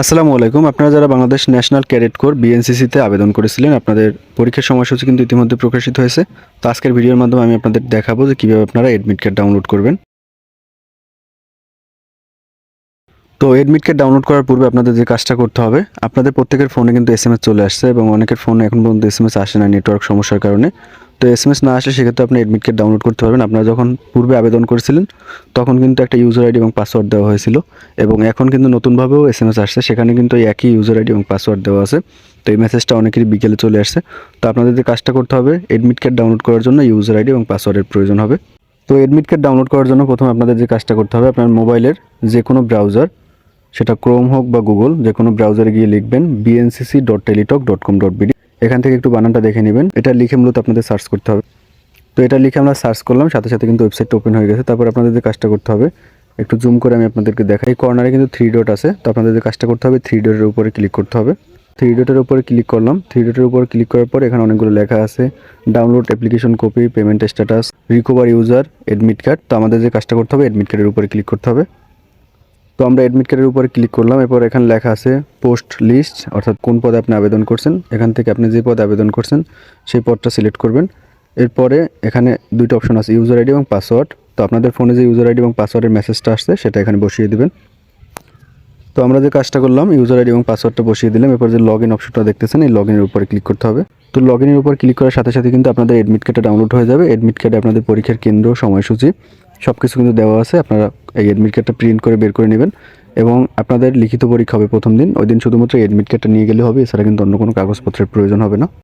আসসালামু আলাইকুম। আপনারা যারা বাংলাদেশ ন্যাশনাল ক্যাডেট কোর বিএনসিসিতে আবেদন করেছিলেন, আপনাদের পরীক্ষার সময়সূচি কিন্তু ইতিমধ্যে প্রকাশিত হয়েছে। তো আজকের ভিডিওর মাধ্যমে আমি আপনাদের দেখাবো যে কীভাবে আপনারা এডমিট কার্ড ডাউনলোড করবেন। তো এডমিট কার্ড ডাউনলোড করার পূর্বে আপনাদের যে কাজটা করতে হবে, আপনাদের প্রত্যেকের ফোনে কিন্তু এস চলে আসছে এবং অনেকের ফোনে এখন পর্যন্ত এস আসে না নেটওয়ার্ক সমস্যার কারণে। তো এস এম এস না আসলে সেক্ষেত্রে আপনি এডমিট কার্ড ডাউনলোড করতে পারবেন। আপনারা যখন পূর্বে আবেদন করেছিলেন, তখন কিন্তু একটা ইউজার আইডি এবং পাসওয়ার্ড দেওয়া হয়েছিল। এবং এখন কিন্তু নতুনভাবেও এস এম এস আসছে। সেখানে কিন্তু একই ইউজার আইডি এবং পাসওয়ার্ড দেওয়া আছে। তো এই মেসেজটা অনেকেরই বিকেলে চলে আসছে। তো আপনাদের যে কাজটা করতে হবে এডমিট কার্ড ডাউনলোড করার জন্য ইউজার আইডি এবং পাসওয়ার্ডের প্রয়োজন হবে। তো এডমিট কার্ড ডাউনলোড করার জন্য প্রথমে আপনাদের যে কাজটা করতে হবে, আপনার মোবাইলের যে কোনো ব্রাউজার সেটা ক্রোম হোক বা গুগল যে কোনো ব্রাউজারে গিয়ে লিখবেন BNCC dot Teletalk dot com dot BD এখান থেকে একটু বানানটা দেখে নেবেন। এটা লিখে মূলত আপনাদের সার্চ করতে হবে। তো এটা লিখে আমরা সার্চ করলাম, সাথে সাথে কিন্তু ওয়েবসাইটটা ওপেন হয়ে গেছে। তারপর আপনাদের যে কাজটা করতে হবে, একটু জুম করে আমি আপনাদেরকে দেখাই। কর্নারে কিন্তু থ্রি ডট আছে। তো আপনাদের যে কাজটা করতে হবে থ্রি ডটের উপরে ক্লিক করতে হবে। থ্রি ডটের উপরে ক্লিক করলাম। থ্রি ডটের উপরে ক্লিক করার পর এখানে অনেকগুলো লেখা আছে। Download application copy payment status recover user admit card তো আমাদের যে কাজটা করতে হবে এডমিট কার্ডের উপরে ক্লিক করতে হবে। তো আমরা এডমিট কার্ডের উপরে ক্লিক করলাম, এরপর এখানে লেখা আছে পোস্ট লিস্ট অর্থাৎ কোন পদে আপনি আবেদন করছেন। এখান থেকে আপনি যে পদে আবেদন করছেন, সেই পদটা সিলেক্ট করবেন। এরপরে এখানে দুইটা অপশন আছে ইউজার আইডি এবং পাসওয়ার্ড তো আপনাদের ফোনে যে ইউজার আইডি এবং পাসওয়ার্ডের মেসেজটা আসছে, সেটা এখানে বসিয়ে দিবেন। তো আমরা যে কাজটা করলাম ইউজার আইডি এবং পাসওয়ার্ডটা বসিয়ে দিলাম। এরপর যে লগ ইন অপশনটা দেখতেছেন, এই লগ ইনের উপরে ক্লিক করতে হবে। তো লগ ইনের উপর ক্লিক করার সাথে সাথে কিন্তু আপনাদের অ্যাডমিট কার্ডটা ডাউনলোড হয়ে যাবে। এডমিট কার্ডে আপনাদের পরীক্ষার কেন্দ্র, সময়সূচি সব কিছু কিন্তু দেওয়া আছে। আপনারা এই এডমিট কার্ডটা প্রিন্ট করে বের করে নেবেন এবং আপনাদের লিখিত পরীক্ষা হবে প্রথম দিন। ওই দিন শুধুমাত্র এডমিট কার্ডটা নিয়ে গেলে হবে, এছাড়া কিন্তু অন্য কোনো কাগজপত্রের প্রয়োজন হবে না।